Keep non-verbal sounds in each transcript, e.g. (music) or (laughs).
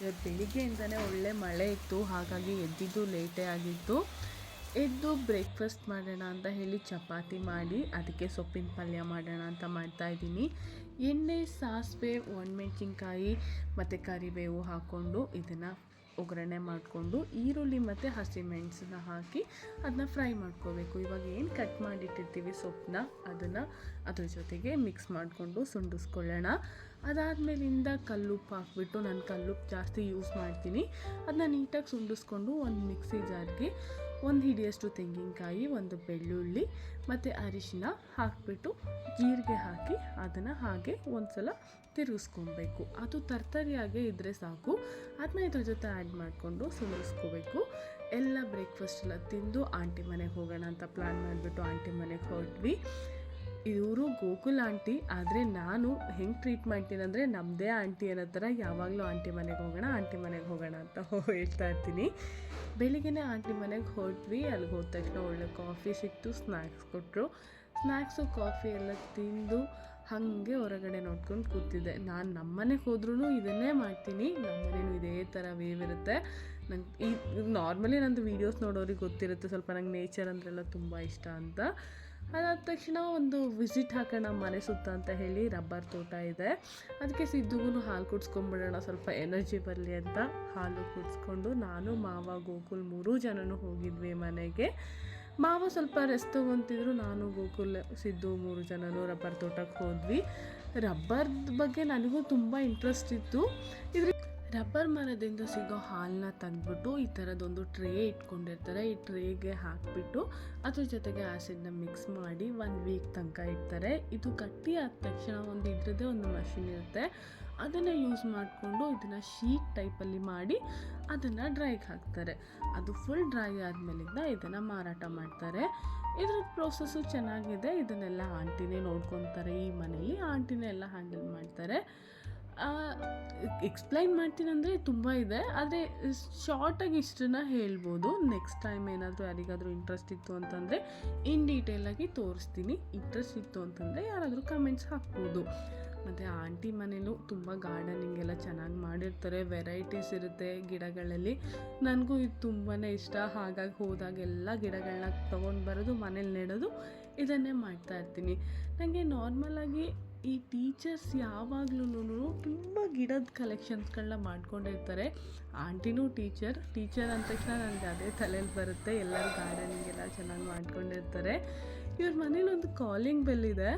ಇವತ್ತು ಬೆಳಿಗ್ಗೆಯಿಂದನೇ ಒಳ್ಳೆ ಮಳೆ ಇತ್ತು, ಹಾಗಾಗಿ ಎದ್ದಿದ್ದು ಲೇಟೇ ಆಗಿತ್ತು. ಎದ್ದು ಬ್ರೇಕ್ಫಾಸ್ಟ್ ಮಾಡೋಣ ಅಂತ ಹೇಳಿ ಚಪಾತಿ ಮಾಡಿ, ಅದಕ್ಕೆ ಸೊಪ್ಪಿನ ಪಲ್ಯ ಮಾಡೋಣ ಅಂತ ಮಾಡ್ತಾಯಿದ್ದೀನಿ ಎಣ್ಣೆ, ಸಾಸಿವೆ, ಒಣಮೆಣ್ಸಿನ್ಕಾಯಿ ಮತ್ತು ಕರಿಬೇವು ಹಾಕ್ಕೊಂಡು ಇದನ್ನು ಒಗ್ಗರಣೆ ಮಾಡಿಕೊಂಡು ಈರುಳ್ಳಿ ಮತ್ತು ಹಸಿಮೆಣಸನ್ನ ಹಾಕಿ ಅದನ್ನ ಫ್ರೈ ಮಾಡ್ಕೋಬೇಕು. ಇವಾಗ ಏನು ಕಟ್ ಮಾಡಿಟ್ಟಿರ್ತೀವಿ ಸೊಪ್ಪನ್ನ ಅದನ್ನು ಅದ್ರ ಜೊತೆಗೆ ಮಿಕ್ಸ್ ಮಾಡಿಕೊಂಡು ಸುಂಡಿಸ್ಕೊಳ್ಳೋಣ ಅದಾದಮೇಲಿಂದ ಕಲ್ಲುಪ್ಪು ಹಾಕ್ಬಿಟ್ಟು ನಾನು ಕಲ್ಲುಪ್ಪು ಜಾಸ್ತಿ ಯೂಸ್ ಮಾಡ್ತೀನಿ. ಅದನ್ನ ನೀಟಾಗಿ ಸುಂಡಿಸ್ಕೊಂಡು ಒಂದು ಮಿಕ್ಸಿ ಜಾರ್ಗೆ ಒಂದು ಹಿಡಿಯಷ್ಟು ತೆಂಗಿನಕಾಯಿ, ಒಂದು ಬೆಳ್ಳುಳ್ಳಿ ಮತ್ತು ಅರಿಶಿನ ಹಾಕಿಬಿಟ್ಟು ಜೀರಿಗೆ ಹಾಕಿ ಅದನ್ನು ಹಾಗೆ ಒಂದು ಸಲ ತಿರುಗಿಸ್ಕೊಬೇಕು. ಅದು ತರ್ತರಿಯಾಗೇ ಇದ್ದರೆ ಸಾಕು. ಅದನ್ನ ಇದ್ರ ಜೊತೆ ಆ್ಯಡ್ ಮಾಡಿಕೊಂಡು ಸುಲಿಸ್ಕೋಬೇಕು. ಎಲ್ಲ ಬ್ರೇಕ್ಫಾಸ್ಟ್ ಎಲ್ಲ ತಿಂದು ಆಂಟಿ ಮನೆಗೆ ಹೋಗೋಣ ಅಂತ ಪ್ಲ್ಯಾನ್ ಮಾಡಿಬಿಟ್ಟು ಆಂಟಿ ಮನೆಗೆ ಹೊರಟ್ವಿ. ಇವರು ಗೋಕುಲ್ ಆಂಟಿ, ಆದರೆ ನಾನು ಹೆಂಗೆ ಟ್ರೀಟ್ ಮಾಡ್ತೀನಿ ಅಂದರೆ ನಮ್ಮದೇ ಆಂಟಿ ಅನ್ನೋ ಥರ ಯಾವಾಗಲೂ ಆಂಟಿ ಮನೆಗೆ ಹೋಗೋಣ, ಆಂಟಿ ಮನೆಗೆ ಹೋಗೋಣ ಅಂತ (laughs) ಹೇಳ್ತಾ ಇರ್ತೀನಿ. ಬೆಳಿಗ್ಗೆನೇ ಆಂಟಿ ಮನೆಗೆ ಹೊರಟ್ವಿ, ಅಲ್ಲಿಗೆ ಹೋದ ತಕ್ಷಣ ಒಳ್ಳೆ ಕಾಫಿ ಸಿಕ್ತು ಸ್ನ್ಯಾಕ್ಸ್ ಕೊಟ್ಟರು ಸ್ನ್ಯಾಕ್ಸು ಕಾಫಿ ಎಲ್ಲ ತಿಂದು ಹಾಗೆ ಹೊರಗಡೆ ನೋಡ್ಕೊಂಡು ಕೂತಿದ್ದೆ. ನಾನು ನಮ್ಮನೆಗೆ ಹೋದ್ರೂ ಇದನ್ನೇ ಮಾಡ್ತೀನಿ. ನಮ್ಮನೇನು ಇದೇ ಥರ ವೇವ್ ಇರುತ್ತೆ. ನಂಗೆ ಈ, ನಾರ್ಮಲಿ ನಂದು ವೀಡಿಯೋಸ್ ನೋಡೋರಿಗೆ ಗೊತ್ತಿರುತ್ತೆ, ಸ್ವಲ್ಪ ನಂಗೆ ನೇಚರ್ ಅಂದ್ರೆಲ್ಲ ತುಂಬ ಇಷ್ಟ ಅಂತ. ಅದಾದ ತಕ್ಷಣ ಒಂದು ವಿಸಿಟ್ ಹಾಕೋಣ ಮನೆ ಸುತ್ತ ಅಂತ ಹೇಳಿ ರಬ್ಬರ್ ತೋಟ ಇದೆ. ಅದಕ್ಕೆ ಸಿದ್ದುಗೂ ಹಾಲು ಕುಡ್ಸ್ಕೊಂಡ್ಬಿಡೋಣ, ಸ್ವಲ್ಪ ಎನರ್ಜಿ ಬರಲಿ ಅಂತ ಹಾಲು ಕುಡಿಸ್ಕೊಂಡು ನಾನು, ಮಾವ, ಗೋಕುಲ್ ಮೂರು ಜನನೂ ಹೋಗಿದ್ವಿ ಮನೆಗೆ. ಮಾವ ಸ್ವಲ್ಪ ರೆಸ್ಟ್ ತೊಗೊತಿದ್ರು, ನಾನು, ಗೋಕುಲ್, ಸಿದ್ದು ಮೂರು ಜನನೂ ರಬ್ಬರ್ ತೋಟಕ್ಕೆ ಹೋದ್ವಿ. ರಬ್ಬರ್ ಬಗ್ಗೆ ನನಗೂ ತುಂಬ ಇಂಟ್ರೆಸ್ಟ್ ಇತ್ತು. ಇದ್ರ ರಬ್ಬರ್ ಮರದಿಂದ ಸಿಗೋ ಹಾಲನ್ನ ತೆಗೆದ್ಬಿಟ್ಟು ಈ ಥರದೊಂದು ಟ್ರೇ ಇಟ್ಕೊಂಡಿರ್ತಾರೆ. ಈ ಟ್ರೇಗೆ ಹಾಕಿಬಿಟ್ಟು ಅದ್ರ ಜೊತೆಗೆ ಆ್ಯಸಿಡ್ನ ಮಿಕ್ಸ್ ಮಾಡಿ ಒನ್ ವೀಕ್ ತನಕ ಇಡ್ತಾರೆ. ಇದು ಕಟ್ಟಿ ಆದ ತಕ್ಷಣ ಒಂದು ಇದ್ರದ್ದೇ ಒಂದು ಮಷಿನ್ ಇರುತ್ತೆ. ಅದನ್ನು ಯೂಸ್ ಮಾಡಿಕೊಂಡು ಇದನ್ನು ಶೀಟ್ ಟೈಪಲ್ಲಿ ಮಾಡಿ ಅದನ್ನು ಡ್ರೈಗೆ ಹಾಕ್ತಾರೆ. ಅದು ಫುಲ್ ಡ್ರೈ ಆದಮೇಲಿಂದ ಇದನ್ನು ಮಾರಾಟ ಮಾಡ್ತಾರೆ. ಇದ್ರ ಪ್ರೋಸೆಸ್ಸು ಚೆನ್ನಾಗಿದೆ. ಇದನ್ನೆಲ್ಲ ಆಂಟಿನೇ ನೋಡ್ಕೊತಾರೆ. ಈ ಮನೆಯಲ್ಲಿ ಆಂಟಿನೇ ಎಲ್ಲ ಹ್ಯಾಂಡಲ್ ಮಾಡ್ತಾರೆ. ಎಕ್ಸ್ಪ್ಲೈನ್ ಮಾಡ್ತೀನಂದರೆ ತುಂಬ ಇದೆ. ಆದರೆ ಶಾರ್ಟಾಗಿ ಇಷ್ಟನ್ನ ಹೇಳ್ಬೋದು. ನೆಕ್ಸ್ಟ್ ಟೈಮ್ ಏನಾದರೂ ಯಾರಿಗಾದರೂ ಇಂಟ್ರೆಸ್ಟ್ ಇತ್ತು ಅಂತಂದರೆ ಇನ್ ಡೀಟೇಲಾಗಿ ತೋರಿಸ್ತೀನಿ. ಇಂಟ್ರೆಸ್ಟ್ ಇತ್ತು ಅಂತಂದರೆ ಯಾರಾದರೂ ಕಮೆಂಟ್ಸ್ ಹಾಕ್ಬೋದು. ಮತ್ತು ಆಂಟಿ ಮನೇಲೂ ತುಂಬ ಗಾರ್ಡನಿಂಗ್ ಎಲ್ಲ ಚೆನ್ನಾಗಿ ಮಾಡಿರ್ತಾರೆ. ವೆರೈಟೀಸ್ ಇರುತ್ತೆ ಗಿಡಗಳಲ್ಲಿ. ನನಗೂ ಇದು ತುಂಬಾ ಇಷ್ಟ. ಹಾಗಾಗಿ ಹೋದಾಗೆಲ್ಲ ಗಿಡಗಳನ್ನ ತೊಗೊಂಡು ಬರೋದು, ಮನೇಲಿ ನೆಡೋದು, ಇದನ್ನೇ ಮಾಡ್ತಾ ಇರ್ತೀನಿ. ನನಗೆ ನಾರ್ಮಲಾಗಿ ಈ ಟೀಚರ್ಸ್ ಯಾವಾಗ್ಲೂ ಗಿಡದ ಕಲೆಕ್ಷನ್ಸ್ಗಳನ್ನ ಮಾಡ್ಕೊಂಡಿರ್ತಾರೆ ಆಂಟಿನೂ ಟೀಚರ್ ಟೀಚರ್ ಅಂದ ತಕ್ಷಣ ನನಗೆ ಅದೇ ತಲೆಯಲ್ಲಿ ಬರುತ್ತೆ. ಎಲ್ಲರೂ ಗಾರ್ಡನಿಂಗ್ ಎಲ್ಲ ಚೆನ್ನಾಗಿ ಮಾಡ್ಕೊಂಡಿರ್ತಾರೆ ಇವ್ರ ಮನೇಲಿ ಒಂದು ಕಾಲಿಂಗ್ ಬೆಲ್ ಇದೆ.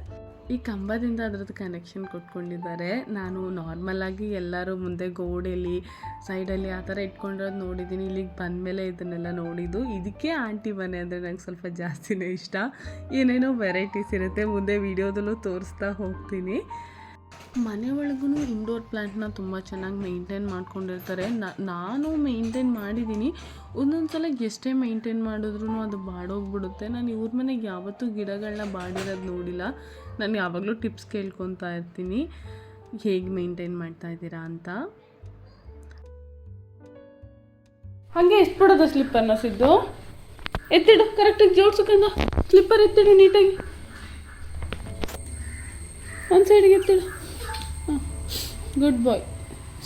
ಈ ಕಂಬದಿಂದ ಅದ್ರದ್ದು ಕನೆಕ್ಷನ್ ಕೊಟ್ಕೊಂಡಿದ್ದಾರೆ. ನಾನು ನಾರ್ಮಲಾಗಿ ಎಲ್ಲರೂ ಮುಂದೆ ಗೋಡೆಯಲ್ಲಿ ಸೈಡಲ್ಲಿ ಆ ಥರ ಇಟ್ಕೊಂಡಿರೋದು ನೋಡಿದ್ದೀನಿ ಇಲ್ಲಿಗೆ ಬಂದಮೇಲೆ ಇದನ್ನೆಲ್ಲ ನೋಡಿದ್ದು. ಇದಕ್ಕೆ ಆಂಟಿ ಮನೆ ಅಂದರೆ ನಂಗೆ ಸ್ವಲ್ಪ ಜಾಸ್ತಿನೇ ಇಷ್ಟ. ಏನೇನೋ ವೆರೈಟೀಸ್ ಇರುತ್ತೆ. ಮುಂದೆ ವೀಡಿಯೋದಲ್ಲೂ ತೋರಿಸ್ತಾ ಹೋಗ್ತೀನಿ. ಮನೆ ಒಳಗೂ ಇಂಡೋರ್ ಪ್ಲ್ಯಾಂಟ್ನ ತುಂಬ ಚೆನ್ನಾಗಿ ಮೇಂಟೈನ್ ಮಾಡ್ಕೊಂಡಿರ್ತಾರೆ. ನಾನು ಮೇಂಟೈನ್ ಮಾಡಿದ್ದೀನಿ ಒಂದೊಂದು ಸಲ ಎಷ್ಟೇ ಮೇಂಟೈನ್ ಮಾಡಿದ್ರೂ ಅದು ಬಾಡೋಗ್ಬಿಡುತ್ತೆ. ನಾನು ಇವ್ರ ಮನೆಗೆ ಯಾವತ್ತೂ ಗಿಡಗಳನ್ನ ಬಾಡಿರೋದು ನೋಡಿಲ್ಲ. ನಾನು ಯಾವಾಗಲೂ ಟಿಪ್ಸ್ ಕೇಳ್ಕೊತಾ ಇರ್ತೀನಿ. ಹೇಗೆ ಮೇಂಟೈನ್ ಮಾಡ್ತಾ ಇದ್ದೀರಾ ಅಂತ. ಹಾಗೆ ಎಷ್ಟು ಬಿಡೋದು ಸ್ಲಿಪ್ಪರ್ನ ಸಿದ್ದು? ಎತ್ತಿಡು ಕರೆಕ್ಟಾಗಿ ಜೋಡಿಸ್ಕೊಂಡು ಸ್ಲಿಪ್ಪರ್ ಎತ್ತಿಡು ನೀಟಾಗಿ ಒಂದು ಸೈಡಿಗೆ ಎತ್ತಿಡು. ಗುಡ್ ಬಾಯ್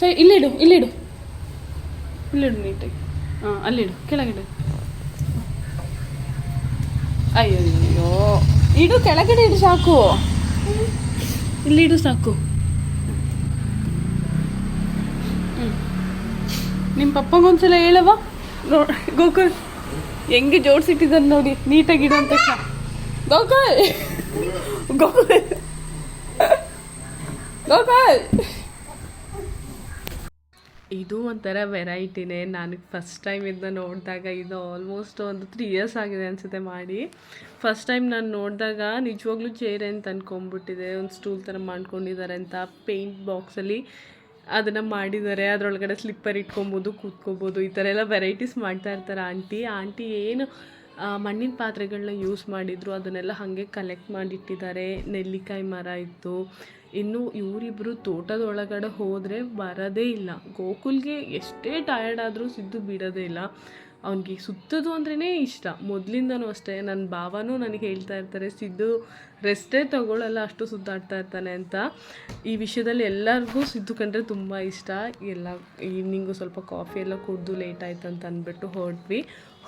ಸರಿ ಇಲ್ಲಿಡು ಇಲ್ಲಿಡು ಇಲ್ಲಿಡು ನೀಟಾಗಿ ಹಾಂ ಅಲ್ಲಿಡು ಕೆಳಗಿಡು ಅಯ್ಯೋ ಅಯ್ಯೋ ಇಡು ಕೆಳಗಡೆ ಇಡು ಸಾಕು. ಇಲ್ಲಿಡು ಸಾಕು. ಹ್ಞೂ ನಿಮ್ಮ ಪಪ್ಪಂಗೊಂದ್ಸಲ ಹೇಳವ ನೋ ಗೋಕುಲ್ ಹೆಂಗೆ ಜೋಡಿಸಿಟ್ಟಿದ್ದಾರೆ ನೋಡಿ ನೀಟಾಗಿ ಇಡು ಅಂತ ಗೋಕುಲ್! ಗೋಕುಲ್! ಗೋಕುಲ್! ಇದು ಒಂಥರ ವೆರೈಟಿನೇ. ನನಗೆ ಫಸ್ಟ್ ಟೈಮ್ ಇದನ್ನ ನೋಡಿದಾಗ ಇದು ಆಲ್ಮೋಸ್ಟ್ ಒಂದು ತ್ರೀ ಇಯರ್ಸ್ ಆಗಿದೆ ಅನಿಸುತ್ತೆ ಮಾಡಿ. ಫಸ್ಟ್ ಟೈಮ್ ನಾನು ನೋಡಿದಾಗ ನಿಜವಾಗ್ಲೂ ಚೇರ್ ಅಂತ ಅಂದ್ಕೊಂಬಿಟ್ಟಿದೆ ಒಂದು ಸ್ಟೂಲ್ ಥರ ಮಾಡ್ಕೊಂಡಿದ್ದಾರೆ ಅಂತ ಪೇಂಟ್ ಬಾಕ್ಸಲ್ಲಿ ಅದನ್ನು ಮಾಡಿದ್ದಾರೆ. ಅದರೊಳಗಡೆ ಸ್ಲಿಪ್ಪರ್ ಇಟ್ಕೊಬೋದು, ಕೂತ್ಕೋಬೋದು, ಈ ಥರ ಎಲ್ಲ ವೆರೈಟೀಸ್ ಮಾಡ್ತಾ ಇರ್ತಾರೆ ಆಂಟಿ. ಆಂಟಿ ಏನು ಮಣ್ಣಿನ ಪಾತ್ರೆಗಳನ್ನ ಯೂಸ್ ಮಾಡಿದ್ರು, ಅದನ್ನೆಲ್ಲ ಹಾಗೆ ಕಲೆಕ್ಟ್ ಮಾಡಿಟ್ಟಿದ್ದಾರೆ. ನೆಲ್ಲಿಕಾಯಿ ಮರ ಇತ್ತು. ಇನ್ನು ಇವರಿಬ್ಬರು ತೋಟದೊಳಗಡೆ ಹೋದರೆ ಬರೋದೇ ಇಲ್ಲ. ಗೋಕುಲ್ಗೆ ಎಷ್ಟೇ ಟಯರ್ಡ್ ಆದರೂ ಸಿದ್ದು ಬಿಡೋದೇ ಇಲ್ಲ. ಅವನಿಗೆ ಸುತ್ತೋದು ಅಂದ್ರೇ ಇಷ್ಟ. ಮೊದಲಿಂದನೂ ಅಷ್ಟೇ. ನನ್ನ ಭಾವನೂ ನನಗೆ ಹೇಳ್ತಾ ಇರ್ತಾರೆ, ಸಿದ್ದು ರೆಸ್ಟೇ ತಗೊಳ್ಳಲ್ಲ ಅಷ್ಟು ಸುತ್ತಾಡ್ತಾ ಇರ್ತಾನೆ ಅಂತ. ಈ ವಿಷಯದಲ್ಲಿ ಎಲ್ಲರಿಗೂ ಸಿದ್ದು ಕಂಡ್ರೆ ತುಂಬ ಇಷ್ಟ. ಎಲ್ಲ ಈವ್ನಿಂಗು ಸ್ವಲ್ಪ ಕಾಫಿ ಎಲ್ಲ ಕುಡಿದು ಲೇಟ್ ಆಯ್ತು ಅಂತ ಅಂದ್ಬಿಟ್ಟು ಹೊರಟ್ವಿ.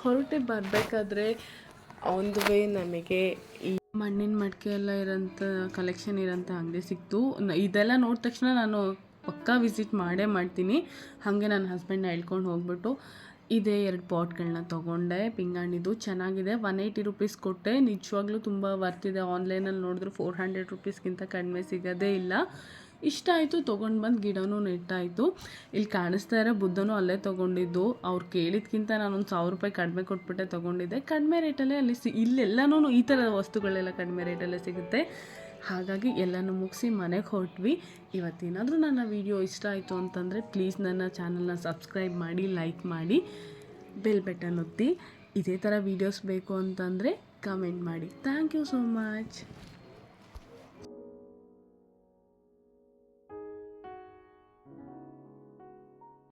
ಹೊರಟೆ ಬರಬೇಕಾದ್ರೆ ಆನ್ ದ ವೇ ನಮಗೆ ಈ ಮಣ್ಣಿನ ಮಡಿಕೆ ಎಲ್ಲ ಇರೋಂಥ ಕಲೆಕ್ಷನ್ ಇರೋಂಥ ಅಂಗಡಿ ಸಿಕ್ತು. ಇದೆಲ್ಲ ನೋಡಿದ ತಕ್ಷಣ ನಾನು ಪಕ್ಕಾ ವಿಸಿಟ್ ಮಾಡೇ ಮಾಡ್ತೀನಿ. ಹಾಗೆ ನನ್ನ ಹಸ್ಬೆಂಡ್ನ ಹೇಳ್ಕೊಂಡು ಹೋಗ್ಬಿಟ್ಟು ಇದೇ ಎರಡು ಪಾಟ್ಗಳನ್ನ ತೊಗೊಂಡೆ, ಪಿಂಗಾಣಿದು ಚೆನ್ನಾಗಿದೆ. ಒನ್ ಏಯ್ಟಿ ರುಪೀಸ್ ಕೊಟ್ಟೆ. ನಿಜವಾಗ್ಲೂ ತುಂಬ ವರ್ತಿದೆ ಆನ್ಲೈನಲ್ಲಿ ನೋಡಿದ್ರೆ ಫೋರ್ ಹಂಡ್ರೆಡ್ ರುಪೀಸ್ಗಿಂತ ಕಡಿಮೆ ಸಿಗೋದೇ ಇಲ್ಲ. ಇಷ್ಟ ಆಯಿತು, ತೊಗೊಂಡು ಬಂದು ಗಿಡನೂ ನೆಟ್ಟಾಯಿತು. ಇಲ್ಲಿ ಕಾಣಿಸ್ತಾ ಇರೋ ಬುದ್ಧನೂ ಅಲ್ಲೇ ತೊಗೊಂಡಿದ್ದು. ಅವ್ರು ಕೇಳಿದ್ಕಿಂತ ನಾನೊಂದು ಸಾವಿರ ರೂಪಾಯಿ ಕಡಿಮೆ ಕೊಟ್ಬಿಟ್ಟೆ ತೊಗೊಂಡಿದ್ದೆ. ಕಡಿಮೆ ರೇಟಲ್ಲೇ ಅಲ್ಲಿ ಸಿ ಇಲ್ಲೆಲ್ಲನೂ ಈ ಥರದ ವಸ್ತುಗಳೆಲ್ಲ ಕಡಿಮೆ ರೇಟಲ್ಲೇ ಸಿಗುತ್ತೆ. ಹಾಗಾಗಿ ಎಲ್ಲನೂ ಮುಗಿಸಿ ಮನೆಗೆ ಹೊರಟ್ವಿ. ಇವತ್ತೇನಾದರೂ ನನ್ನ ವಿಡಿಯೋ ಇಷ್ಟ ಆಯಿತು ಅಂತಂದರೆ ಪ್ಲೀಸ್ ನನ್ನ ಚಾನಲ್ನ ಸಬ್ಸ್ಕ್ರೈಬ್ ಮಾಡಿ, ಲೈಕ್ ಮಾಡಿ, ಬೆಲ್ ಬಟನ್ ಒತ್ತಿ. ಇದೇ ಥರ ವೀಡಿಯೋಸ್ ಬೇಕು ಅಂತಂದರೆ ಕಮೆಂಟ್ ಮಾಡಿ. Thank you so much.